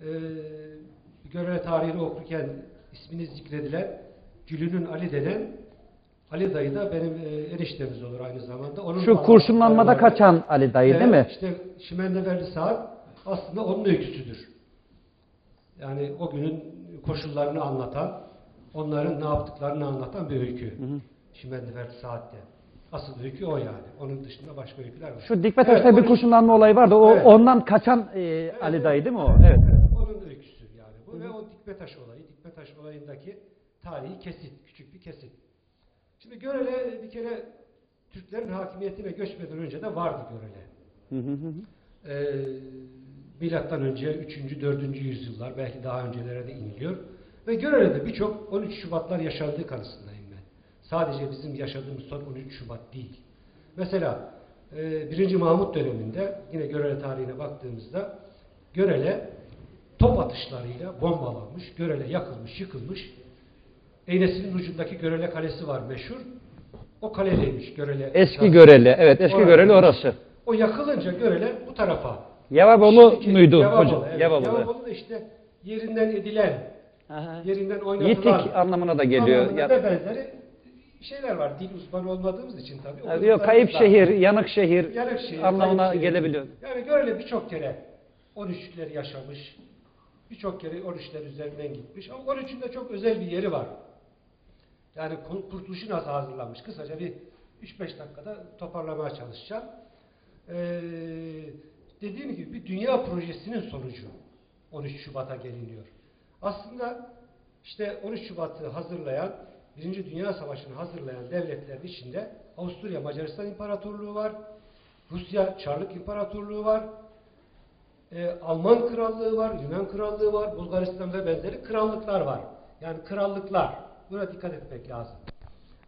e, Görele tarihini okurken ismini zikredilen Gülünün Ali denen Ali dayı da benim e, eniştemiz olur aynı zamanda. Onun Şu kurşunlanmada kaçan Ali dayı değil mi? Evet, İşte Şimendeberli Saat aslında onun öyküsüdür. Yani o günün koşullarını anlatan, onların ne yaptıklarını anlatan bir öykü. Şimendeberli Saat'te. Asıl öykü o yani. Onun dışında başka öyküler var. Şu Dikmetaş'ta Evet, bir onun- kurşunlanma olayı vardı. O Evet. ondan kaçan e, Ali evet. dayı değil mi o? Evet. Onun öyküsü yani bu ve o Dikmetaş olayı. Dikmetaş olayındaki tarihi kesit, küçük bir kesit. Şimdi Görele bir kere Türklerin hakimiyetine göçmeden önce de vardı Görele. Hı hı hı. Ee, milattan önce 3. 4. yüzyıllar belki daha öncelere de iniliyor. Ve Görele'de birçok 13 Şubatlar yaşandığı kanısındayım ben. Sadece bizim yaşadığımız son 13 Şubat değil. Mesela e, 1. Mahmut döneminde yine Görele tarihine baktığımızda Görele top atışlarıyla bombalanmış, Görele yakılmış, yıkılmış. Eynesi'nin ucundaki Görele Kalesi var meşhur. O kaleliymiş Görele. Eski Göreli. Evet eski Orası. Göreli orası. O yakılınca Görele bu tarafa Yavabolu Şimdiki muydu Yavabolu, hocam? Evet. Yavabolu. Yavabolu da işte yerinden edilen, Aha. yerinden oynatılan Yitik anlamına da geliyor. anlamında Ya- ve benzeri şeyler var. Dil uzmanı olmadığımız için tabii. Yani yok, kayıp uzmanlıklar- şehir, yanık şehir Yanık şehir, anlamına kayıp şehir. gelebiliyor. Yani Görele birçok kere 13'leri yaşamış. Birçok kere 13'ler üzerinden gitmiş. Ama 13'ün de çok özel bir yeri var. Yani kur- kurtuluşu nasıl hazırlanmış? Kısaca bir 3-5 dakikada toparlamaya çalışacağım. Ee, dediğim gibi bir dünya projesinin sonucu 13 Şubat'a geliniyor. Aslında işte 13 Şubat'ı hazırlayan, Birinci Dünya Savaşı'nı hazırlayan devletlerin içinde Avusturya Macaristan İmparatorluğu var, Rusya Çarlık İmparatorluğu var, e, Alman Krallığı var, Yunan Krallığı var, Bulgaristan ve benzeri krallıklar var. Yani krallıklar. Buna dikkat etmek lazım.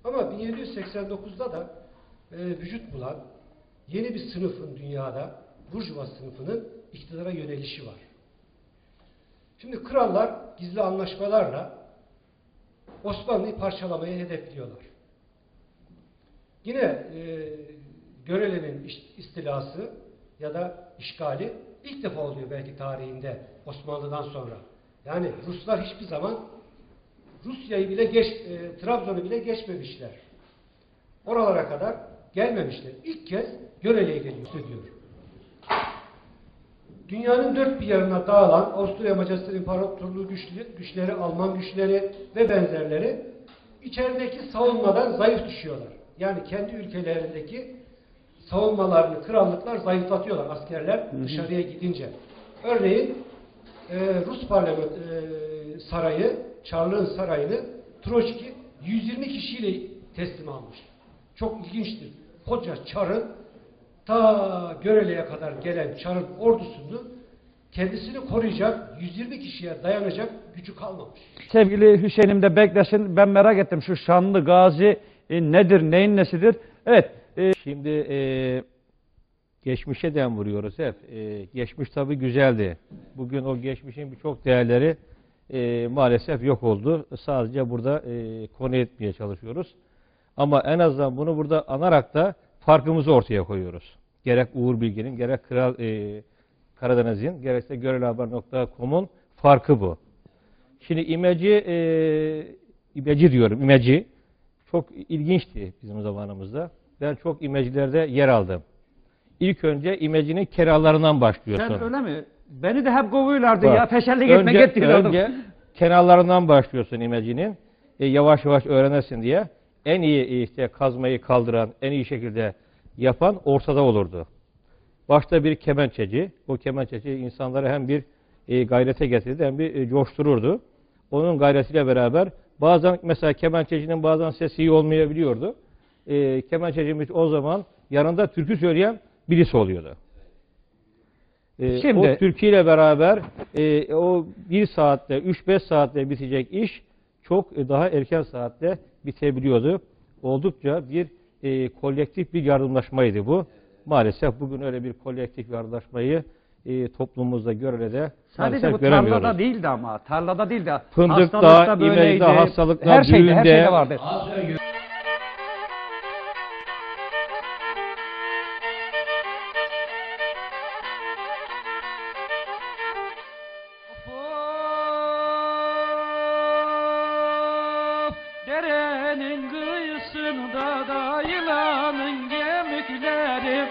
Ama 1789'da da e, vücut bulan yeni bir sınıfın dünyada, Burjuva sınıfının iktidara yönelişi var. Şimdi krallar gizli anlaşmalarla Osmanlı'yı parçalamayı hedefliyorlar. Yine e, Görele'nin istilası ya da işgali ilk defa oluyor belki tarihinde Osmanlı'dan sonra. Yani Ruslar hiçbir zaman Rusya'yı bile geç, e, Trabzon'u bile geçmemişler. Oralara kadar gelmemişler. İlk kez Görele'ye geliyor diyor. Dünyanın dört bir yanına dağılan Avusturya Macaristan İmparatorluğu güçleri, güçleri, Alman güçleri ve benzerleri içerideki savunmadan zayıf düşüyorlar. Yani kendi ülkelerindeki savunmalarını krallıklar zayıflatıyorlar askerler dışarıya gidince. Örneğin e, Rus parlament e, sarayı, Çarlığın sarayını Troçki 120 kişiyle teslim almış. Çok ilginçtir. Koca Çar'ın ta Görele'ye kadar gelen Çar'ın ordusunu kendisini koruyacak 120 kişiye dayanacak gücü kalmamış. Sevgili Hüseyin'im de beklesin. Ben merak ettim şu şanlı gazi e, nedir, neyin nesidir? Evet. E, Şimdi e, geçmişe den vuruyoruz hep. E, geçmiş tabii güzeldi. Bugün o geçmişin birçok değerleri e, maalesef yok oldu. Sadece burada e, konu etmeye çalışıyoruz. Ama en azından bunu burada anarak da farkımızı ortaya koyuyoruz. Gerek Uğur Bilgin'in, gerek Kral e, Karadeniz'in, gerekse görelhaber.com'un farkı bu. Şimdi imeci, e, imeci diyorum, imeci çok ilginçti bizim zamanımızda. Ben çok imecilerde yer aldım. İlk önce imecinin keralarından başlıyorsun. Sen öyle mi? Beni de hep kovuyorlardı Bak, ya. Peşerlik etmek önce, ettilerdi. önce kenarlarından başlıyorsun imecinin. E, yavaş yavaş öğrenesin diye. En iyi işte kazmayı kaldıran, en iyi şekilde yapan ortada olurdu. Başta bir kemençeci. O kemençeci insanları hem bir e, gayrete getirdi hem bir e, coştururdu. Onun gayretiyle beraber bazen mesela kemençecinin bazen sesi iyi olmayabiliyordu. E, kemençecimiz o zaman yanında türkü söyleyen birisi oluyordu. E, Şimdi- o türküyle beraber e, o bir saatte, 3-5 saatte bitecek iş çok e, daha erken saatte bitebiliyordu. Oldukça bir e, kolektif bir yardımlaşmaydı bu. Maalesef bugün öyle bir kolektif yardımlaşmayı e, toplumumuzda görelede Sadece maalesef bu tarlada değildi ama. Tarlada değildi. Fındıkta, imecde, hastalıkta, her şeyde, her düğünde. şeyde vardı. Derenin kıyısında da yılanın gemikleri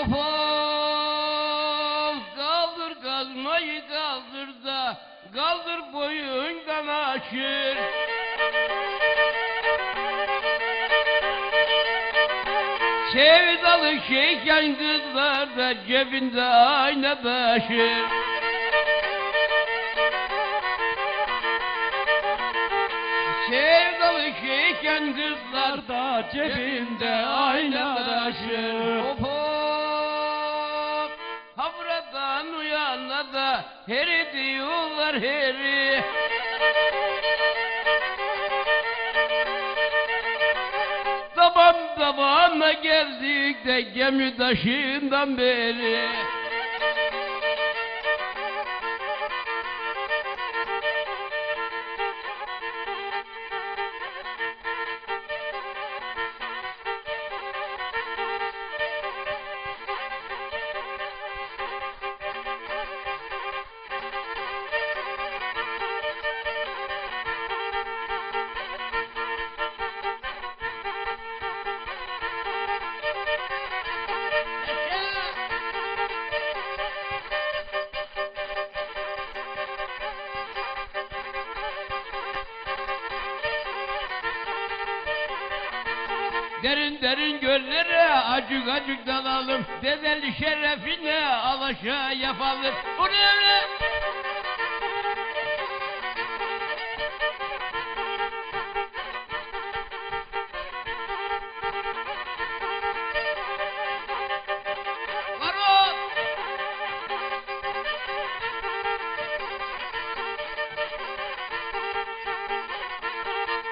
Of of kaldır kazmayı kaldır da kaldır boyundan aşır. Sevdalı şeyken kızlar da cebinde ayna taşır. Sevdalı şeyken kızlar da cebinde ayna taşır uyanla da heri diyorlar heri. Taban tabana geldik de gemi taşından beri Derin derin göllere acık acık dalalım Dedeli şerefine alaşa yapalım Bu ne?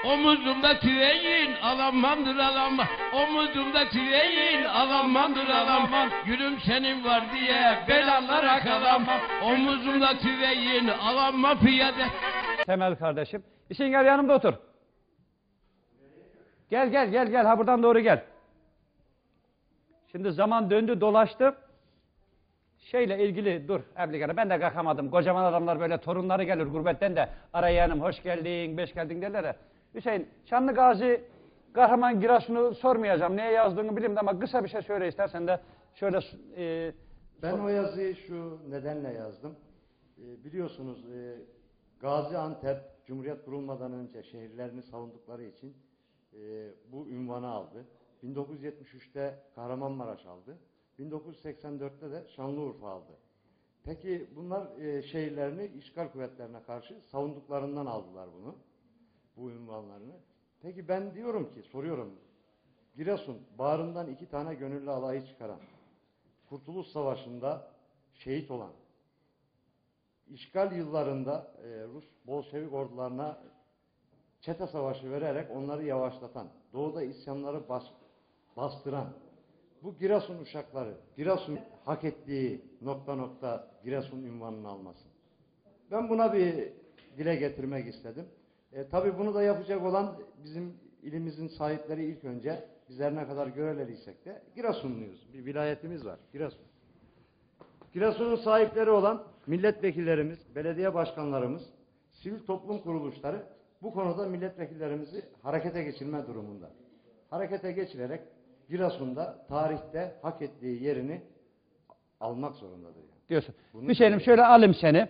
Omuzumda tüveyin alamamdır alamam Omuzumda tüveyin alamamdır alamam Gülüm senin var diye belalara kalamam Omuzumda tüveyin alamam piyade Temel kardeşim. İşin gel yanımda otur. Gel gel gel gel ha buradan doğru gel. Şimdi zaman döndü dolaştı. Şeyle ilgili dur Ebligara ben de kalkamadım. Kocaman adamlar böyle torunları gelir gurbetten de araya hanım hoş geldin, beş geldin derler. Hüseyin Şanlı Gazi Kahraman Girasun'u sormayacağım. Neye yazdığını bileyim ama kısa bir şey söyle istersen de şöyle e, Ben o yazıyı şu nedenle yazdım. Ee, biliyorsunuz e, Gaziantep Cumhuriyet kurulmadan önce şehirlerini savundukları için e, bu ünvanı aldı. 1973'te Kahramanmaraş aldı. 1984'te de Şanlıurfa aldı. Peki bunlar e, şehirlerini işgal kuvvetlerine karşı savunduklarından aldılar bunu. Bu ünvanlarını. Peki ben diyorum ki, soruyorum. Giresun, bağrından iki tane gönüllü alayı çıkaran, Kurtuluş Savaşı'nda şehit olan, işgal yıllarında e, Rus Bolşevik ordularına çete savaşı vererek onları yavaşlatan, doğuda isyanları bas, bastıran, bu Giresun uşakları, Giresun hak ettiği nokta nokta Giresun ünvanını alması. Ben buna bir dile getirmek istedim. E, tabii bunu da yapacak olan bizim ilimizin sahipleri ilk önce bizler ne kadar göreleriysek de Giresunluyuz. Bir vilayetimiz var. Giresun. Giresun'un sahipleri olan milletvekillerimiz, belediye başkanlarımız, sivil toplum kuruluşları bu konuda milletvekillerimizi harekete geçirme durumunda. Harekete geçirerek Giresun'da tarihte hak ettiği yerini almak zorundadır. Yani. diyorsun. Bunu Hüseyin'im şöyle alayım seni.